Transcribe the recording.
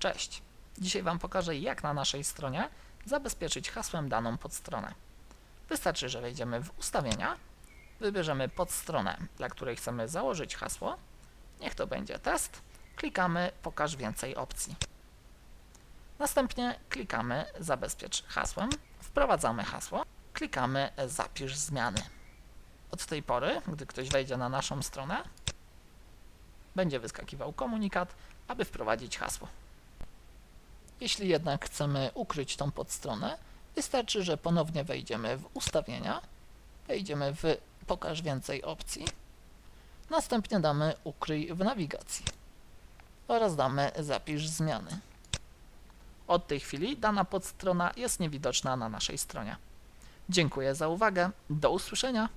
Cześć! Dzisiaj Wam pokażę, jak na naszej stronie zabezpieczyć hasłem daną podstronę. Wystarczy, że wejdziemy w ustawienia, wybierzemy podstronę, dla której chcemy założyć hasło. Niech to będzie test. Klikamy Pokaż więcej opcji. Następnie klikamy Zabezpiecz hasłem, wprowadzamy hasło, klikamy Zapisz zmiany. Od tej pory, gdy ktoś wejdzie na naszą stronę, będzie wyskakiwał komunikat, aby wprowadzić hasło. Jeśli jednak chcemy ukryć tą podstronę, wystarczy, że ponownie wejdziemy w ustawienia, wejdziemy w pokaż więcej opcji, następnie damy ukryj w nawigacji oraz damy zapisz zmiany. Od tej chwili dana podstrona jest niewidoczna na naszej stronie. Dziękuję za uwagę, do usłyszenia!